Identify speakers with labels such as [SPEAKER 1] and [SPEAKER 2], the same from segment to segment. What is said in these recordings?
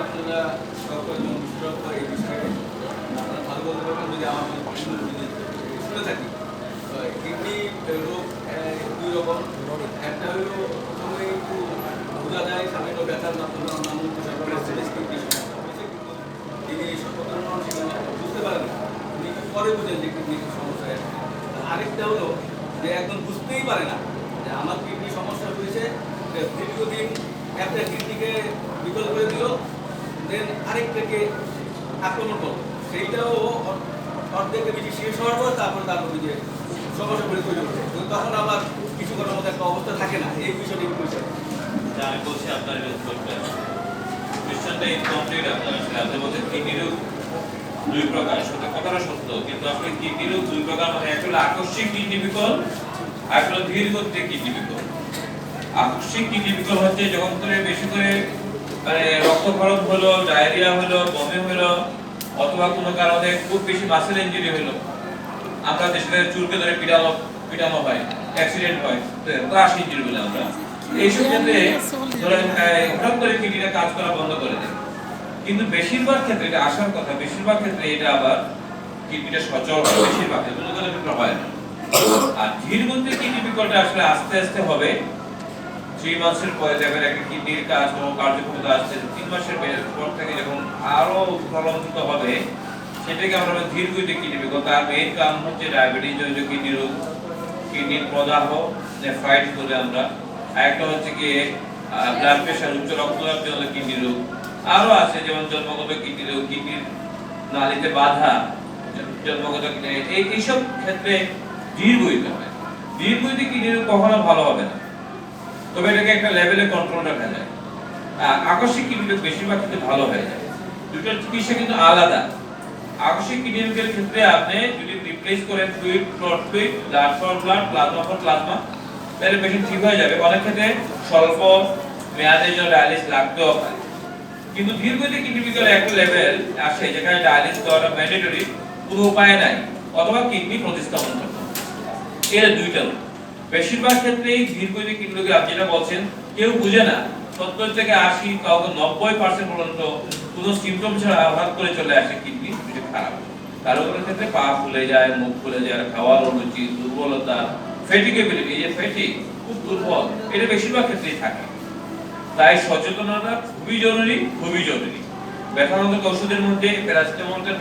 [SPEAKER 1] আপনারা সকলজন বিশেষজ্ঞ এই বিষয়ে আপনারা ভালো বলতে পারবেন যদি যদি শুনে থাকি। কিডনি রোগ দুই রকম। একটা হলো প্রথমে একটু বোঝা যায় সামান্য ব্যথার মাধ্যমে সমস্যা হয়েছে কিন্তু তিনি মানুষ বুঝতে পারেন না। পরে বুঝেন যে কিডনি সমস্যা আরেকটা হলো যে একদম বুঝতেই পারে না যে আমার কিডনি সমস্যা হয়েছে দীর্ঘদিন একটা কিডনিকে বিকল করে দিল দেন আরেকটাকে আক্রমণ করল সেইটাও অর- বেশি শেষ হওয়ার পর তারপর তার ওই যে সমস্যা করে তৈরি হচ্ছে তখন আবার কিছু করার মতো একটা অবস্থা থাকে না, এই বিষয়টি একটু
[SPEAKER 2] যা আমি বলছি আপনার আপনি দুই প্রকার। সত্য কথাটা সত্য, কিন্তু আসলে কিডনি রোগ দুই প্রকার মানে হলো আকস্মিক কিডনি বিকল আর হলো ধীর গতিতে কিডনি বিকল আকস্মিক কিডনি বিকল হচ্ছে যখন করে বেশি করে মানে রক্তক্ষরণ হলো, ডায়রিয়া হলো, বমি হলো, অথবা কোনো কারণে খুব বেশি মাসেল ইনজুরি হলো। আমরা দেশে চুলকে ধরে পিটানো পিটানো হয় অ্যাক্সিডেন্ট হয় ক্রাশ ইনজুরি বলে আমরা। এইসব ক্ষেত্রে ধরেন হঠাৎ করে কিডনিটা কাজ করা বন্ধ করে দেয়। কিন্তু বেশিরভাগ ক্ষেত্রে এটা আসার কথা, বেশিরভাগ ক্ষেত্রে এটা আবার কিডনিটা সচল বেশিরভাগ ক্ষেত্রে, কোনো ক্ষেত্রে হয় না। আর ধীর গতিতে কিডনি বিকলটা আসলে আস্তে আস্তে হবে থ্রি মাসের পরে দেখবেন একটা কিডনির কাজ কোনো কার্যক্ষমতা আসছে তিন মাসের পর থেকে যখন আরও প্রলম্বিত হবে, সেটাকে আমরা বলি ধীর গতিতে কিডনি বিকল তার মেইন কারণ হচ্ছে ডায়াবেটিস জনিত কিডনি রোগ। কিডনির প্রদাহ নেফ্রাইট বলে আমরা। আরেকটা হচ্ছে কি ব্লাড প্রেশার উচ্চ রক্তচাপ জনিত কিডনি রোগ। আরও আছে, যেমন জন্মগত কিডনি রোগ, কিডনির নালীতে বাধা, জন্মগত কিডনি- এই, এইসব ক্ষেত্রে ধীর গতিতে হয় ধীর গতিতে কিডনি রোগ কখনো ভালো হবে না। তবে এটাকে একটা লেভেলে কন্ট্রোল রাখা যায় আকস্মিক রোগ বেশিরভাগ ক্ষেত্রে ভালো হয়ে যায়। দুটোর চিকিৎসা কিন্তু আলাদা। আকস্মিক রোগের ক্ষেত্রে আপনি যদি রিপ্লেস করেন fluid for fluid blood for blood plasma for plasma তাহলে পেশেন্ট ঠিক হয়ে যাবে। অনেক ক্ষেত্রে স্বল্প মেয়াদের জন্য ডায়ালিস লাগতেও পারে। কিন্তু কিডনি বিকলে একটা লেভেল আসে, যেখানে ডায়ালিস করা ম্যান্ডেটরি কোনো উপায় নাই। অথবা কিডনি প্রতিস্থাপন করতে। এর দুইটা। বেশিরভাগ ক্ষেত্রেই দীর্ঘদিন কিডনি রোগী আপনি যেটা বলছেন, কেউ বুঝে না। সত্তর থেকে আশি, কাউকে নব্বই পার্সেন্ট পর্যন্ত কোনো সিমটম ছাড়া আঘাত করে চলে আসে কিডনি যেটা খারাপ। কারও কারও ক্ষেত্রে পা ফুলে যায়, মুখ ফুলে যায় খাওয়ার অরুচি দুর্বলতা ফেটিকেবিলিটি যে ফেটি খুব দুর্বল, এটা বেশিরভাগ ক্ষেত্রেই থাকে। তাই সচেতনতা খুবই জরুরি খুবই জরুরি। ব্যথানাশক ওষুধের মধ্যে প্যারাসিটামলটা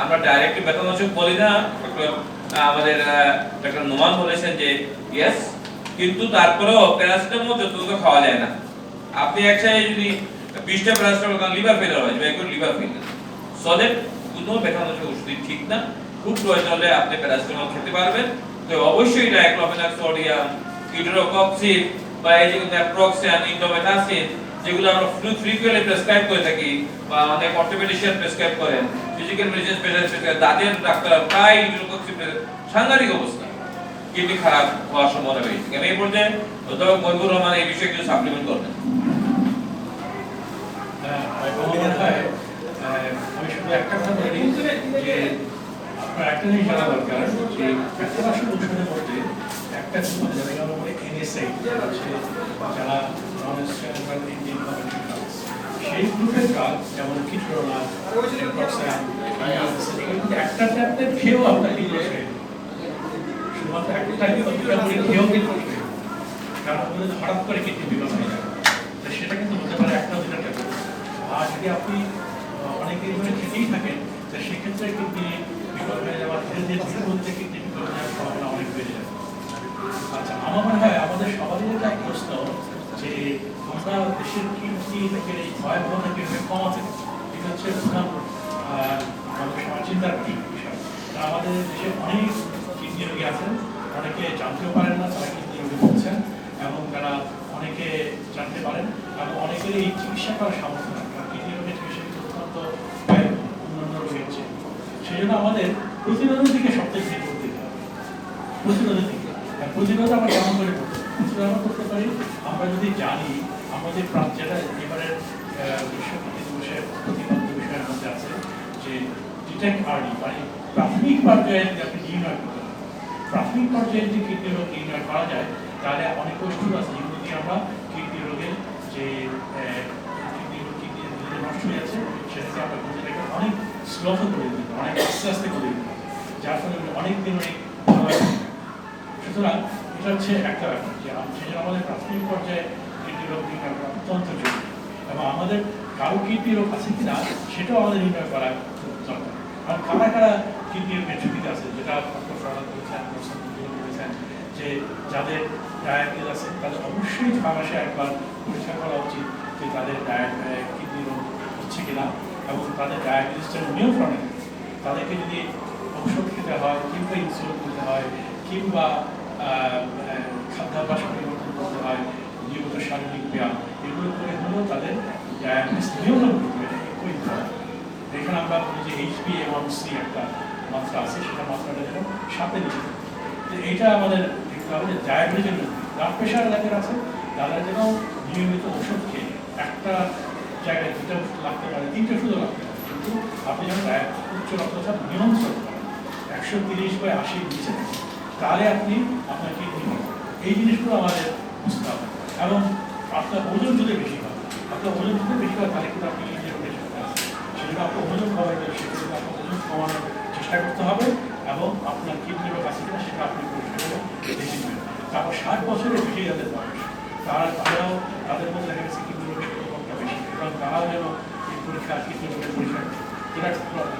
[SPEAKER 2] আমরা ডাইরেক্ট ব্যথানাশক বলি না ডক্টর আমাদের ডক্টর নোমান বলেছেন যে ইয়েস কিন্তু তারপরেও প্যারাসিটামল যতটুকু খাওয়া যায় না। আপনি একসাথে যদি বিশটা প্যারাসিটামল খান, লিভার ফেলার হয় এখন লিভার ফেলার সো দ্যাট কোনো ব্যথানাশক ওষুধই ঠিক না। খুব প্রয়োজন হলে আপনি প্যারাসিটামল খেতে পারবেন। তো অবশ্যই ডাইক্লোফেনাক সোডিয়াম হিড্রোকক্সিন বা এই যে ন্যাপ্রক্সিন ইন্ডোমেটাসিন যেগুলো আমরা ফ্লু ফ্রিকুয়েন্টলি প্রেসক্রাইব করে থাকি বা অনেক অর্থোপেডিশিয়ান প্রেসক্রাইব করেন ফিজিক্যাল মেডিসিন স্পেশালিস্ট প্রেসক্রাইব দাঁতের ডাক্তার প্রায় সাংঘাতিক অবস্থা। কিডনি খারাপ হওয়ার সম্ভাবনা বেশি। আমি এই পর্যায়ে অধ্যাপক মহিবুর রহমান এই বিষয়ে কিছু সাপ্লিমেন্ট করবেন।
[SPEAKER 3] আমি শুধু একটা একটা সেই গ্রুপের কাজ যেমন কিটোনা একটা ট্যাবলেট খেয়েও আপনার শুধুমাত্র একটা ট্যাবলেট খেয়েও কিন্তু কারণ হঠাৎ করে কিডনি বিকল হয়ে যাবে সেটা কিন্তু হতে পারে একটা দুটা ট্যাবলেট আর যদি আপনি অনেকদিন ধরে খেতেই থাকেন তো সেক্ষেত্রে কিডনি বিকল হয়ে যাওয়ার ধীরে ধীরে ধীরে হয়ে সম্ভাবনা অনেক বেড়ে যাবে আচ্ছা আমার মনে হয় আমাদের সবারই একটা প্রশ্ন না এবং তারা অনেকে জানতে পারেন এবং অনেকের চিকিৎসা করার সামর্থ্য নেই কারণ রোগের চিকিৎসা কিন্তু অত্যন্ত সেই জন্য আমাদের প্রতিরোধের দিকে। সবথেকে দিতে হবে প্রতিরোধের দিকে। প্রতিরোধ আমরা কেমন করে করতে পারি? করতে পারি। আমরা যদি জানি আমাদের এবারের আহ, বিশ্ব কিডনি দিবসের প্রতিপাদ্য বিষয়ের মধ্যে আছে যে ডিটেক্ট আর্লি মানে প্রাথমিক পর্যায়ে যদি আপনি নির্ণয় করতে পারেন প্রাথমিক পর্যায়ে যদি কিডনি রোগ নির্ণয় করা যায় তাহলে অনেক ওষুধ আছে। আমরা কিডনি রোগের যে কিডনি রোগ কিডনি নষ্ট কিছুই আছে সেটাকে আমরা গতিটাকে অনেক স্লোথ করে দিতে অনেক আস্তে আস্তে করে দিতে যার ফলে অনেক দিন অনেক সুতরাং এটা হচ্ছে একটা ব্যাপার যে সেই আমাদের প্রাথমিক পর্যায়ে কিডনি রোগ নির্ণয় করা অত্যন্ত জরুরি এবং আমাদের কারও রোগ আছে কিনা, সেটাও আমাদের নির্ণয় করা দরকার কারণ কারা কারা রোগের ঝুঁকিতে আছে, যেটা ডক্টর যে যাদের ডায়াবেটিস আছে, তাদের অবশ্যই ছয় একবার পরীক্ষা করা উচিত যে তাদের কিডনি রোগ হচ্ছে কিনা এবং তাদের ডায়াবেটিসটা নিয়ন্ত্রণে। তাদেরকে যদি ঔষধ খেতে হয়, কিংবা ইনসুলিন দিতে হয়, কিংবা খাদ্যাভ্যাস পরিবর্তন করতে হয় নিয়মিত শারীরিক ব্যায়াম এগুলো করে হলেও তাদের নিয়ন্ত্রণ করতে হয় এখানে আমরা যে এইচপি এবং সি একটা মাত্রা আছে সেটা মাত্রাটা যেন সাথে নিতে তো এইটা আমাদের দেখতে হবে যে ডায়াবেটিসের ব্লাড প্রেশার যাদের আছে তারা যেন নিয়মিত ওষুধ খেয়ে একটা জায়গায় দুটো ওষুধ লাগতে পারে তিনটে ওষুধও লাগতে পারে কিন্তু আপনি যখন উচ্চ রক্তচাপ নিয়ন্ত্রণ করেন একশো তিরিশ বাই আশির নিচে থাকে, তাহলে আপনি আপনার কিডনি এই জিনিসগুলো আমাদের বুঝতে হবে। এবং আপনার ওজন যদি বেশি হয়, আপনার ওজন যদি বেশি হয়, তাহলে কিন্তু আপনি আপনার ওজন কমাইতে হবে আপনার ওজন কমানোর চেষ্টা করতে হবে এবং আপনার কিডনি রোগ আছে কিনা সেটা আপনি তারপর ষাট বছরের বেশি যাদের বয়স, তারা তারাও তাদের মধ্যে দেখা গেছে কিডনি রোগের বেশি। এবং তারাও যেন পরীক্ষা কিডনি রোগের পরীক্ষা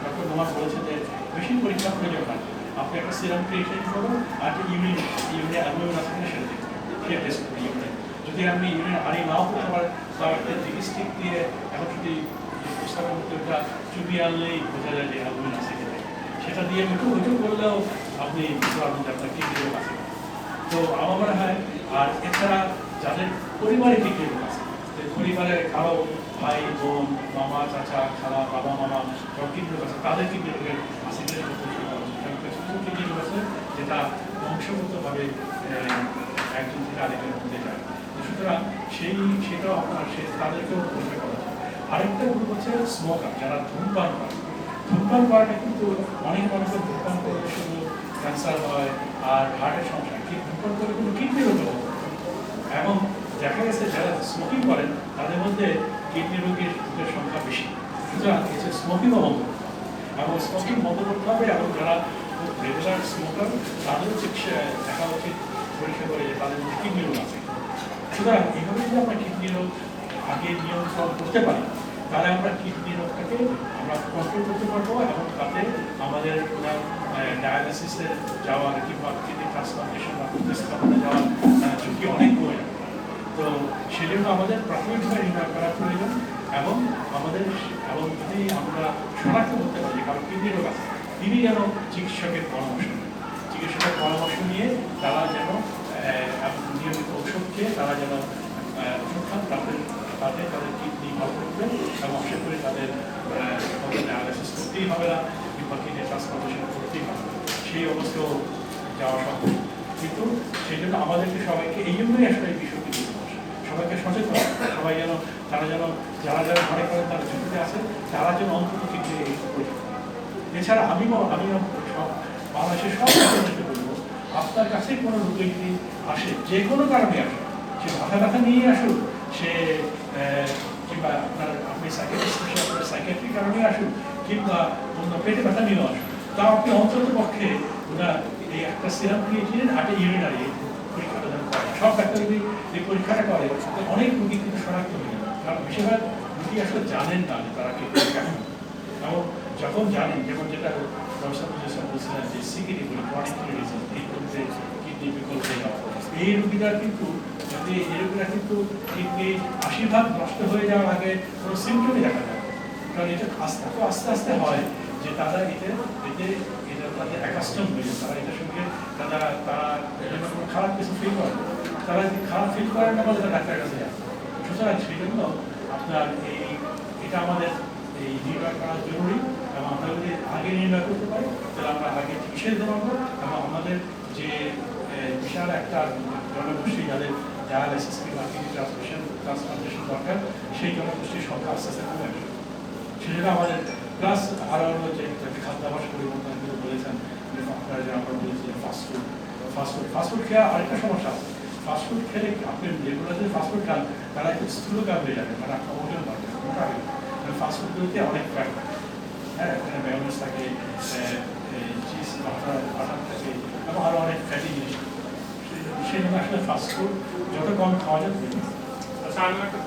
[SPEAKER 3] ডক্টর বলেছে যে, বেশি পরীক্ষা প্রয়োজন হয় আপনি একটা সিরাম ক্রিয়েশন করুন আর একটা ইউরিন ইউরিনে অ্যালবুমিন আছে কিনা সেটা দেখুন সে টেস্ট করুন ইউরিনে যদি আপনি ইউরিন হারিয়ে নাও করতে পারেন তাহলে একটা লিপস্টিক দিয়ে এখন যদি পুস্তকের মধ্যে ওটা চুপিয়ে আনলেই বোঝা যায় যে অ্যালবুমিন আছে সেটা দিয়ে একটু ওইটু করলেও আপনি পারবেন আপনার কিডনি রোগ আছে। তো আমার মনে হয়, আর এছাড়া যাদের পরিবারে কিডনি রোগ আছে, যে পরিবারে কারও ভাই, বোন, মামা, চাচা, খালা, বাবা, মামা, সব কিডনি রোগ আছে, তাদের কিডনি রোগের আছে রোগ আছে যেটা বংশগতভাবে একজন থেকে আরেকজন হতে যায় সুতরাং সেই, সেটাও আপনার, সে তাদেরকেও পরীক্ষা করা। আরেকটা গ্রুপ হচ্ছে স্মোকার যারা ধূমপান করে। ধূমপান করাটা কিন্তু অনেক মানুষের ধূমপান করলে শুধু ক্যান্সার হয় আর হার্টের সমস্যা কিন্তু ধূমপান করে কিন্তু কিডনি রোগ। এবং দেখা গেছে যারা স্মোকিং করেন, তাদের মধ্যে কিডনি রোগের সংখ্যা বেশি। সুতরাং স্মোকিংও বন্ধ। এবং স্মোকিং বন্ধ করতে হবে এবং যারা রেগুলার স্মোকার তাদেরও চিকিৎসা দেখা উচিত পরীক্ষা করে যে তাদের কিডনি রোগ আছে সুতরাং এইভাবে যদি আমরা কিডনি রোগ আগে নিয়ন্ত্রণ করতে পারি তাহলে আমরা কিডনি রোগটাকে আমরা কন্ট্রোল করতে পারব এবং তাতে আমাদের ডায়ালিসিসে যাওয়ার কিংবা কিডনি ট্রান্সপ্লান্টেশন বা প্রতিস্থাপনে যাওয়ার ঝুঁকি অনেক কমে যাবে তো সেজন্য আমাদের প্রাথমিকভাবে নির্ণয় করা প্রয়োজন এবং আমাদের এবং যদি আমরা শনাক্ত করতে পারি কারণ কিডনি রোগ আছে তিনি যেন চিকিৎসকের পরামর্শ চিকিৎসকের পরামর্শ নিয়ে তারা যেন নিয়মিত ওষুধ খেয়ে তারা যেন ওষুধ খান, তাদের তাদের তাদের কিডনি ভালো করবে আশা করি তাদের ডায়ালিসিস করতেই হবে না, কিংবা কিডনি ট্রান্সপ্লান্টেশন করতেই হবে। সেই অবস্থাও যাওয়া সম্ভব। কিন্তু সেই জন্য আমাদেরকে সবাইকে এই জন্যই আসলে এই বিষয়টি সবাইকে সচেতন, সবাই যেন, তারা যেন, যারা যারা মনে করেন তারা ঝুঁকিতে আছে, তারা যেন অন্তত করে। এছাড়া আমিও সব, বাংলাদেশের সব মানুষকে বলব, আপনার কাছে কোনো রোগী আসে, যে কোনো কারণে আসে। সে মাথা ব্যথা নিয়ে আসুক, সে কিংবা আপনার, আপনি সাইকেট্রিস্ট আপনার সাইকেট্রিক কারণে আসুক, কিংবা অন্য পেটে ব্যথা নিয়েও আসুন তা আপনি অন্তত পক্ষে ওনার এই একটা সিরাম ক্রিয়েটিনের একটা ইউরিনারি পরীক্ষাটা যেন করে সব ডাক্তার যদি এই পরীক্ষাটা করে অনেক রুগী কিন্তু শনাক্ত হয়ে যাবে। কারণ বেশিরভাগ রোগী আসলে জানেন না তারা কি এবং যখন জানেন যেমন যেটা প্রফেসর বলছিলেন যে সিকিডি বলি করতে কিডনি বিকল্প এই রোগীরা কিন্তু যদি এই রোগীরা কিন্তু কিডনি আশি ভাগ নষ্ট হয়ে যাওয়ার আগে কোনো সিমটমই দেখা যায় কারণ এটা আস্তে তো আস্তে আস্তে হয় যে তারা এতে এতে এটা তাদের অ্যাকাস্টম হয়ে যায় তারা এটার সঙ্গে তারা তারা কোনো খারাপ কিছু ফিল করে তারা যদি খারাপ ফিল করে না তারা ডাক্তারের কাছে যায় সুতরাং সেই জন্য আপনার এই এটা আমাদের এই নির্ণয় করা জরুরি এবং আমরা যদি আগে নির্ণয় করতে পারি, তাহলে আমরা আগে চিকিৎসা দিতে পারব এবং আমাদের যে বিশাল একটা জনগোষ্ঠী যাদের ডায়ালাইসিস কিংবা কিডনি ট্রান্সপ্লান্টেশন ট্রান্সপ্লান্টেশন দরকার, সেই জনগোষ্ঠীর সংখ্যা আস্তে আস্তে কমে আসবে সেজন্য আমাদের প্লাস আরও হলো যে একটা খাদ্যাভ্যাস পরিবর্তন বলেছেন আপনারা যে আমরা বলেছি যে ফাস্টফুড ফাস্টফুড ফাস্টফুড খেয়ে আরেকটা সমস্যা আছে ফাস্টফুড খেলে আপনি যেগুলো যদি ফাস্টফুড খান, তারা একটু স্থূলকার হয়ে যাবে মানে আপনার ওজন বাড়বে। ফাস্টফুডগুলোতে অনেক ফ্যাট হ্যাঁ এখানে ম্যায়োনিজ থাকে চিজ বাটার বাটার থাকে এবং আরও অনেক ফ্যাটি জিনিস সেই জন্য আসলে ফাস্টফুড যত কম খাওয়া যায়।
[SPEAKER 4] আচ্ছা আমার একটা